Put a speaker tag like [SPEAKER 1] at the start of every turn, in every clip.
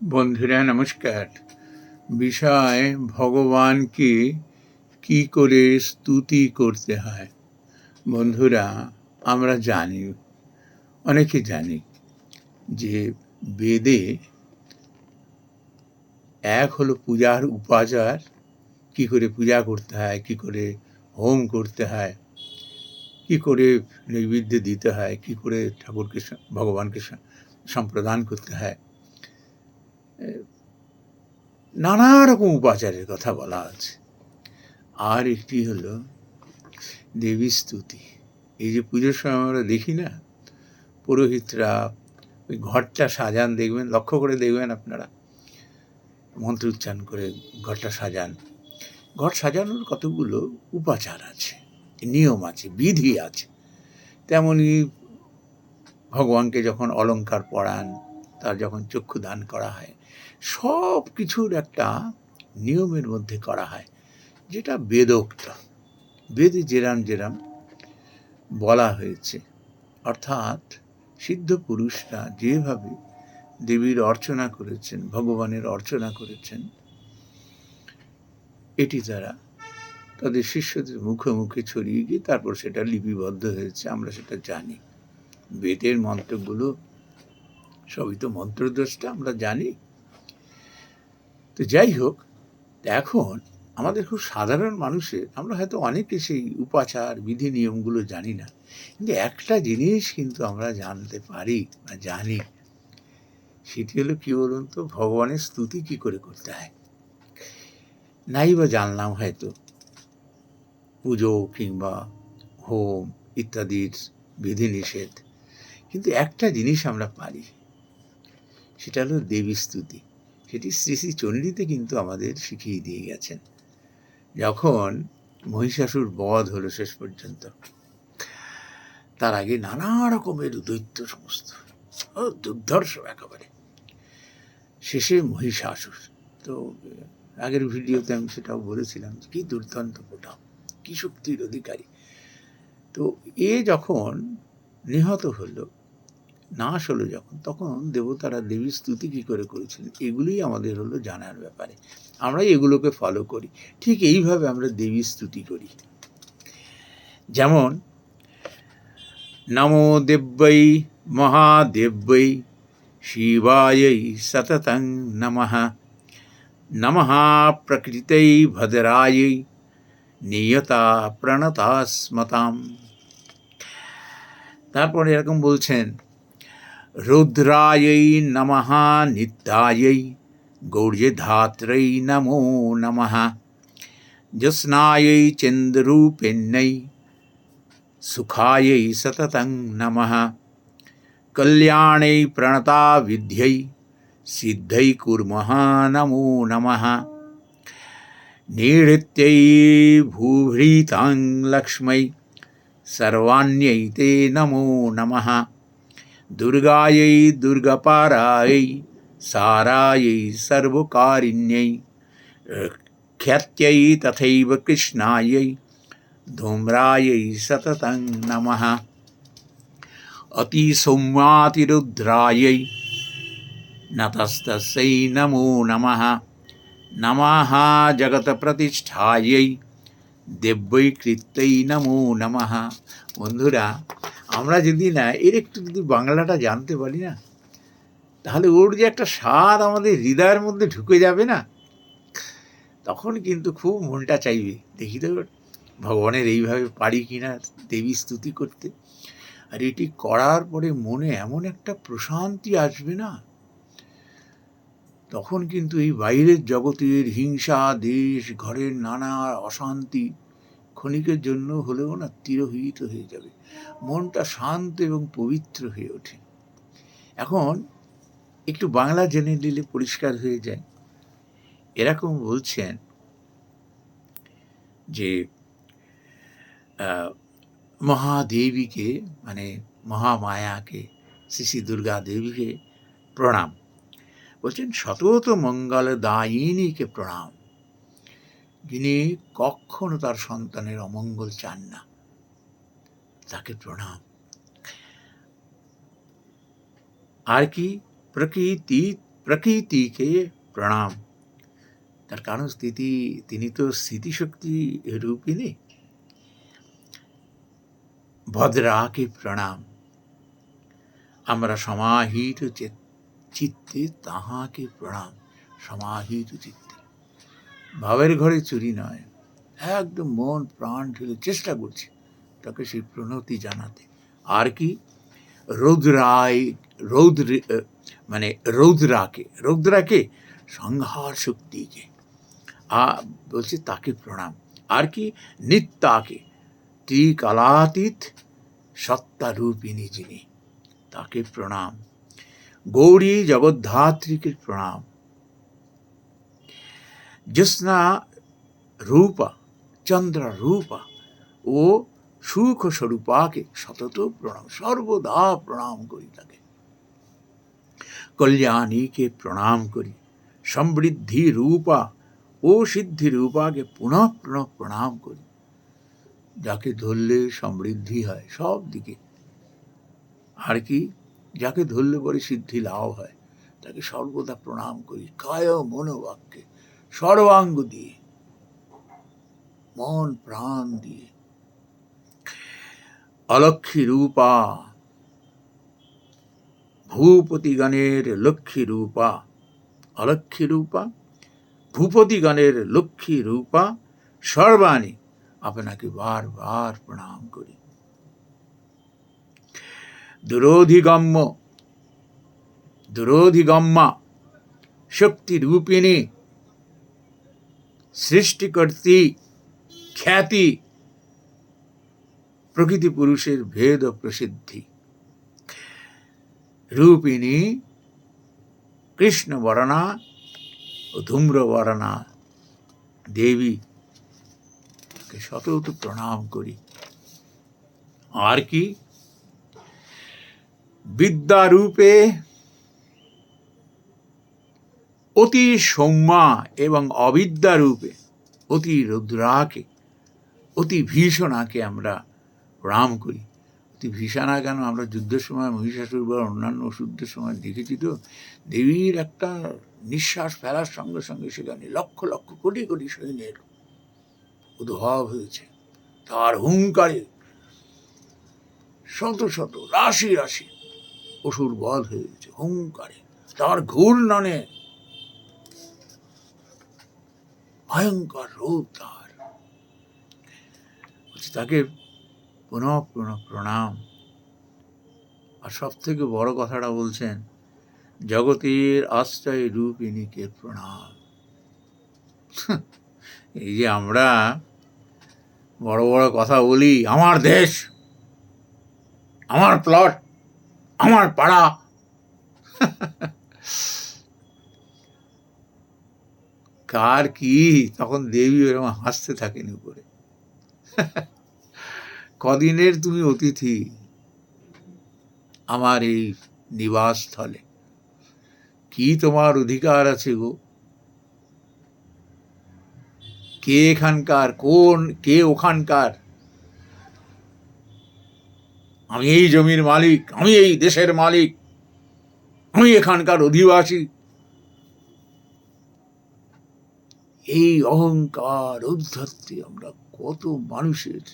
[SPEAKER 1] বন্ধুরা, নমস্কার। বিষয় ভগবানকে কি করে স্তুতি করতে হয়? বন্ধুরা, আমরা জানি, অনেকে জানি যে বেদে এক হলো পূজার উপাচার, কি করে পূজা করতে হয়, কি করে হোম করতে হয়, কি করে নৈবেদ্য দিতে হয়, কি করে ঠাকুরকে ভগবানকে সম্প্রদান করতে হয়। নানা রকম উপাচারের কথা বলা আছে। আর একটি হলো দেবী স্তুতি। এই যে পুজোর সময় আমরা দেখি না, পুরোহিতরা ওই ঘরটা সাজান, দেখবেন, লক্ষ্য করে দেখবেন আপনারা, মন্ত্র উচ্চারণ করে ঘরটা সাজান। ঘর সাজানোর কতগুলো উপাচার আছে, নিয়ম আছে, বিধি আছে। তেমনি ভগবানকে যখন অলঙ্কার পরান, তার যখন চক্ষু দান করা হয় সব কিছুর একটা নিয়মের মধ্যে করা হয়, যেটা বেদোক্ত। বেদে যেরাম যেরাম বলা হয়েছে। অর্থাৎ সিদ্ধ পুরুষরা যেভাবে দেবীর অর্চনা করেছেন, ভগবানের অর্চনা করেছেন, এটি তারা তাদের শিষ্যদের মুখে মুখে ছড়িয়ে গিয়ে তারপর সেটা লিপিবদ্ধ হয়েছে, আমরা সেটা জানি। বেদের মন্ত্রগুলো সবই তো মন্ত্রদ্রষ্টা, আমরা জানি। তো যাই হোক, এখন আমাদের খুব সাধারণ মানুষের, আমরা হয়তো অনেকে সেই উপাচার, বিধি নিয়মগুলো জানি না, কিন্তু একটা জিনিস কিন্তু আমরা জানতে পারি বা জানি। সেটি হলো কী বলুন তো, ভগবানের স্তুতি কি করে করতে হয়? নাই বা জানলাম হয়তো, পুজো কিংবা হোম ইত্যাদির বিধিনিষেধ কিন্তু একটা জিনিস আমরা পারি, সেটা হলো দেবী স্তুতি। সেটি শ্রী শ্রী চণ্ডীতে কিন্তু আমাদের শিখিয়ে দিয়ে গেছেন। যখন মহিষাসুর বধ হলো শেষ পর্যন্ত, তার আগে নানা রকমের দৈত্য সমস্ত, দুর্ধর্ষ একেবারে। শেষে মহিষাসুর, তো আগের ভিডিওতে আমি সেটাও বলেছিলাম, কি দুর্দান্ত প্রতাপ, কি শক্তির অধিকারী। তো এ যখন নিহত হলো নাশ হলো যখন, তখন দেবতারা দেবী স্তুতি কী করে করেছিলেন? এগুলোই আমাদের হলো জানার ব্যাপারে। আমরা এগুলোকে ফলো করি। ঠিক এইভাবে আমরা দেবী স্তুতি করি। যেমন, নমো দেব্যৈ মহাদেব্যৈ শিবাयै সততং নমঃ। নমঃ প্রকৃতৈ ভদ্রাयै নিয়তা প্রণতাস্মতাম। তারপরে এরকম বলছেন रुद्रायै नमः नित्यायै गौर्यधात्र्यै नमो नमः। ज्योत्स्नायै चन्द्ररूपिण्यै सुखायै सततं नमः। कल्याणै प्रणताविध्यै सिद्धै कुर्मः नमो नमः। निहृत्यै भूभृतां लक्ष्म्यै सर्वाण्यै नमो नमः। दुर्गायै दुर्गपारायै सारायै सर्वकारिण्यै ख्यात्यै तथैव कृष्णायै धूम्रायै सततं नमः अतिसौम्यातिरुद्रायै नतस्तस्यै नमो नमः नमः जगत्प्रतिष्ठायै দেব্যই কৃত্যই নমো নমঃ বন্ধুরা আমরা যদি না, এর একটু যদি বাংলাটা জানতে পারি না, তাহলে ওর যে একটা স্বাদ আমাদের হৃদয়ের মধ্যে ঢুকে যাবে না? তখন কিন্তু খুব মনটা চাইবে, দেখি তো, ভগবানের এইভাবে পারি কিনা দেবী স্তুতি করতে? আর এটি করার পরে মনে এমন একটা প্রশান্তি আসবে না? তখন কিন্তু এই বাইরের জগতের হিংসা, দেশ, ঘরের নানা অশান্তি ক্ষণিকের জন্য হলেও না তিরোহিত হয়ে যাবে। মনটা শান্ত এবং পবিত্র হয়ে ওঠে। এখন একটু বাংলা জেনে নিলে পরিষ্কার হয়ে যায়। এরকম বলছেন যে মহাদেবীকে মানে মহামায়াকে শ্রী দুর্গা দেবীকে প্রণাম। বলছেন শতত মঙ্গল দায়িনীকে প্রণাম। যিনি কখনো তার সন্তানের অমঙ্গল চান না। তাকে প্রণাম। আর কি প্রকৃতি, প্রকৃতিকে প্রণাম। তার কারণ স্থিতি, তিনি তো স্থিতিশক্তি রূপিণী। ভদ্রাকে প্রণাম। আমরা সমাহিত চিত্তে তাহাকে প্রণাম। সমাহিত চিত্তে। ভাবের ঘরে চুরি নয়। একদম মন, প্রাণ ঢেলে চেষ্টা করছি তাকে সেই প্রণতি জানাতে। আর কি? রৌদ্রায়, রৌদ্র মানে রৌদ্রাকে রৌদ্রাকে, সংহার শক্তিকে। বলছে তাকে প্রণাম। আর কি? নিত্যাকে ত্রিকালাতীত সত্তারূপিণী যিনি, তাকে প্রণাম। গৌরী জগদ্ধাত্রীকে প্রণাম। জ্যোৎস্না রূপা চন্দ্র রূপা ও সুখ স্বরূপাকে সতত প্রণাম সর্বদা প্রণাম করি তাকে কল্যাণীকে প্রণাম করি সমৃদ্ধি রূপা ও সিদ্ধি রূপাকে পুনঃ পুনঃ প্রণাম করি যাকে ধরলে সমৃদ্ধি হয় সব দিকে আর কি যাকে ধরলে পরে সিদ্ধি লাভ হয় তাকে সর্বদা প্রণাম করি কায় মনোবাক্যে সর্বাঙ্গ দিয়ে, মন প্রাণ দিয়ে। অলক্ষী রূপা ভূপতিগণের লক্ষ্মী রূপা অলক্ষী রূপা ভূপতিগণের লক্ষ্মী রূপা, সর্বাণী আপনাকে বারবার প্রণাম করি। দুরোধিগম্য দুরোধিগম্মা শক্তি রূপিণী সৃষ্টিকর্তী খ্যাতি, প্রকৃতি পুরুষের ভেদ ও প্রসিদ্ধি। রূপিণী কৃষ্ণ বরণা ও ধূম্র বরণা দেবী শতত প্রণাম করি। আর কি? বিদ্যারূপে অতি সৌম্যা এবং অবিদ্যারূপে অতি রুদ্রাকে, অতি ভীষণাকে আমরা প্রণাম করি। অতি ভীষণা কেন? আমরা যুদ্ধের সময়, মহিষাসুর বা অন্যান্য যুদ্ধের সময় দেখেছি তো, দেবীর একটা নিঃশ্বাস ফেলার সঙ্গে সঙ্গে সেখানে লক্ষ লক্ষ কোটি কোটি সৈন্যের উদ্ভব হয়েছে। তার হুঙ্কারে শত শত রাশি রাশি অসুর বধ হয়েছে, হুঙ্কারে। তার ঘূর্ণনে ভয়ঙ্কর রূপ তার। তাকে পুনঃ পুনঃ প্রণাম। আর সব থেকে বড় কথাটা বলছেন, জগতের আশ্রয় রূপ রূপিণীকে প্রণাম। এই যে আমরা বড় বড় কথা বলি, আমার দেশ, আমার প্লট, আমার পাড়া। কার কি? তখন দেবী এরকম হাসতে থাকেন উপরে। কদিনের তুমি অতিথি আমার এই নিবাস স্থলে কি তোমার অধিকার আছে গো? কে এখানকার? কোন? কে ওখানকার? আমি এই জমির মালিক, আমি এই দেশের মালিক, আমি এখানকার অধিবাসী। এই অহংকার উদ্ধত্তি আমরা কত মানুষের?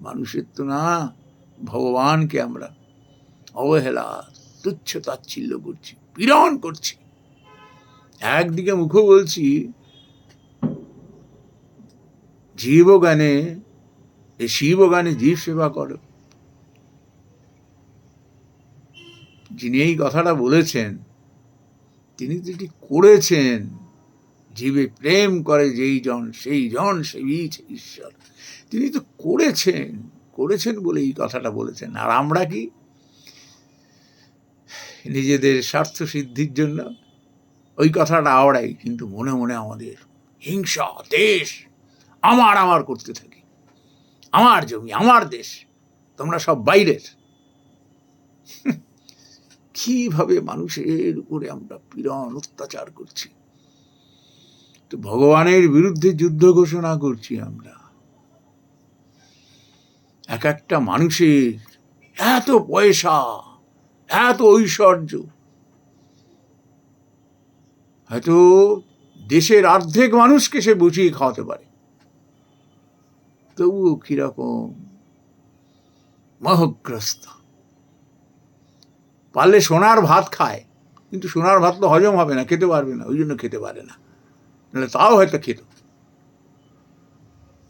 [SPEAKER 1] মানুষের তো না, ভগবানকে আমরা অবহেলা তুচ্ছ তাচ্ছিল্য করছি, পীড়ন করছি। একদিকে মুখ বলছি, জীবগানে, এই শিবগানে জীব সেবা করো। যিনি এই কথাটা বলেছেন, তিনি এটি করেছেন। জীবে প্রেম করে যেই জন, সেই জন সেই ঈশ্বর। তিনি তো করেছেন করেছেন বলে এই কথাটা বলেছেন। আর আমরা কি? নিজেদের স্বার্থ সিদ্ধির জন্য। ওই কথাটা আওড়াই, কিন্তু মনে মনে আমাদের হিংসা, দেশ, আমার আমার করতে থাকি। আমার জমি, আমার দেশ, তোমরা সব বাইরের। কীভাবে মানুষের উপরে আমরা পীড়ন, অত্যাচার করছি? তো ভগবানের বিরুদ্ধে যুদ্ধ ঘোষণা করছি আমরা। এক একটা মানুষের এত পয়সা, এত ঐশ্বর্য। হয়তো দেশের অর্ধেক মানুষকে সে বুঝিয়ে খাওয়াতে পারে। তবুও কীরকম মোহগ্রস্ত। পারলে সোনার ভাত খায়, কিন্তু সোনার ভাত তো হজম হবে না, খেতে পারবে না, ওই জন্য খেতে পারে না। নাহলে তাও হয়তো খেত।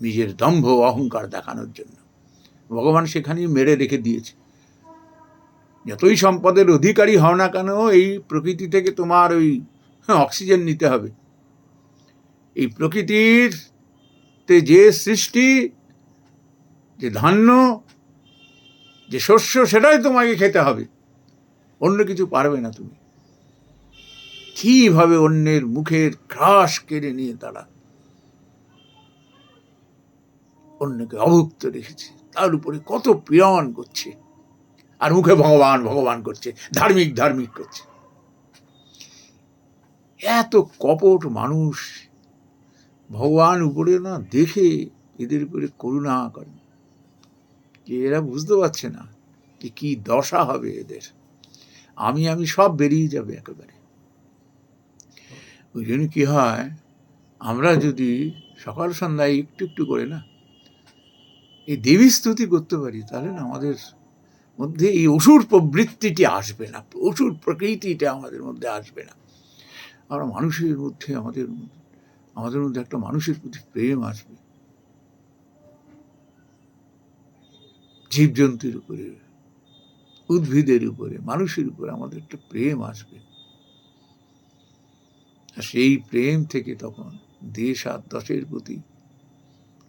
[SPEAKER 1] নিজের দম্ভ অহংকার দেখানোর জন্য। ভগবান সেখানেই মেরে রেখে দিয়েছে। যতই সম্পদের অধিকারী হও না কেন, এই প্রকৃতি থেকে তোমার ওই অক্সিজেন নিতে হবে। এই প্রকৃতির তে যে সৃষ্টি, যে ধান্য, যে শস্য, সেটাই তোমাকে খেতে হবে। অন্য কিছু পারবে না তুমি। কীভাবে অন্যের মুখের ঘ্রাস কেড়ে নিয়ে তারা অন্যকে অভুক্ত রেখেছে। তার উপরে কত পীড়ন করছে। আর মুখে ভগবান ভগবান করছে, ধার্মিক ধার্মিক করছে। এত কপট মানুষ ভগবান উপরে না দেখে এদের উপরে করুণা করেন যে এরা বুঝতে পারছে না যে কি দশা হবে এদের। আমি আমি সব বেরিয়ে যাবে একেবারে। ওই জন্য কী হয়? আমরা যদি সকাল সন্ধ্যায় একটু একটু করে না, এই দেবী স্তুতি করতে পারি, তাহলে না আমাদের মধ্যে এই অসুর প্রবৃত্তিটি আসবে না, অসুর প্রকৃতিটা আমাদের মধ্যে আসবে না। আমরা মানুষের মধ্যে, আমাদের আমাদের মধ্যে একটা মানুষের প্রতি প্রেম আসবে। জীবজন্তুর উপরে, উদ্ভিদের উপরে, মানুষের উপরে আমাদের একটা প্রেম আসবে। সেই প্রেম থেকে তখন দেশ আর দশের প্রতি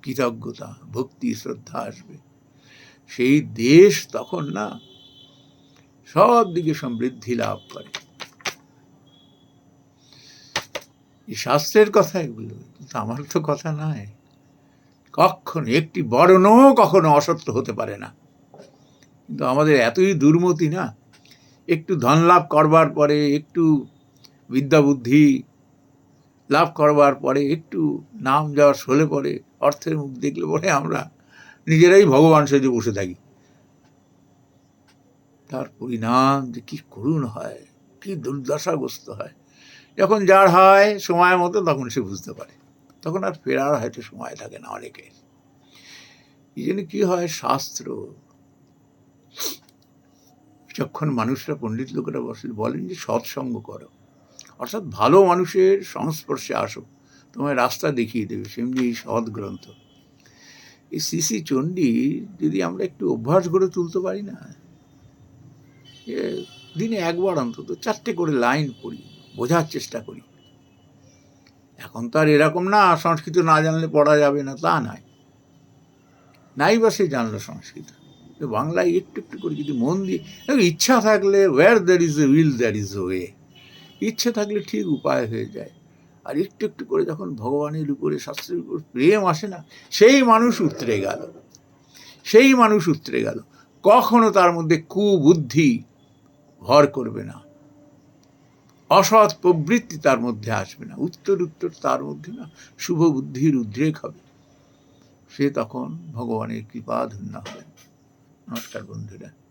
[SPEAKER 1] কৃতজ্ঞতা, ভক্তি, শ্রদ্ধা আসবে। সেই দেশ তখন না সব দিকে সমৃদ্ধি লাভ করে। এই শাস্ত্রের কথা এগুলো, কিন্তু আমার তো কথা নয় কখনো একটি বর্ণও কখনো অসত্য হতে পারে না। কিন্তু আমাদের এতই দুর্মতি না, একটু ধন লাভ করবার পরে একটু বিদ্যা বুদ্ধি লাভ করবার পরে একটু নাম যাওয়ার হলে পরে অর্থের মুখ দেখলে পরে আমরা নিজেরাই ভগবান সেজে বসে থাকি। তার পরিণাম যে কি করুণ হয়, কি দুর্দশাগ্রস্ত হয়। যখন যার হয় সময় মতো তখন সে বুঝতে পারে। তখন আর ফেরার হয়তো সময় থাকে না অনেকের। এই জন্য কি হয়, শাস্ত্র যখন মানুষরা পণ্ডিত লোকেরা বসে বলেন যে, সৎসঙ্গ করো। অর্থাৎ ভালো মানুষের সংস্পর্শে আসো। তোমায় রাস্তা দেখিয়ে দেবে, সেমনি এই সৎ গ্রন্থ। এই সিসি চণ্ডী যদি আমরা একটু অভ্যাস গড়ে তুলতে পারি না দিনে একবার অন্তত চারটে করে লাইন পড়ি, বোঝার চেষ্টা করি। এখন তো আর এরকম না, সংস্কৃত না জানলে পড়া যাবে না, তা নয়। নাই বা সে জানলো সংস্কৃত। বাংলায় একটু একটু করে যদি মন দিয়ে, ইচ্ছা থাকলে where there is a will there is a way ইচ্ছে থাকলে ঠিক উপায় হয়ে যায়। আর একটু একটু করে যখন ভগবানের উপরে, শাস্ত্রের উপর প্রেম আসে না, সেই মানুষ উতরে গেল। সেই মানুষ উতরে গেল। কখনো তার মধ্যে কুবুদ্ধি ভর করবে না। অসৎ প্রবৃত্তি তার মধ্যে আসবে না। উত্তর উত্তর তার মধ্যে না শুভ বুদ্ধির উদ্রেক হবে। সে তখন ভগবানের কৃপা ধন্য হবে। নমস্কার বন্ধুরা।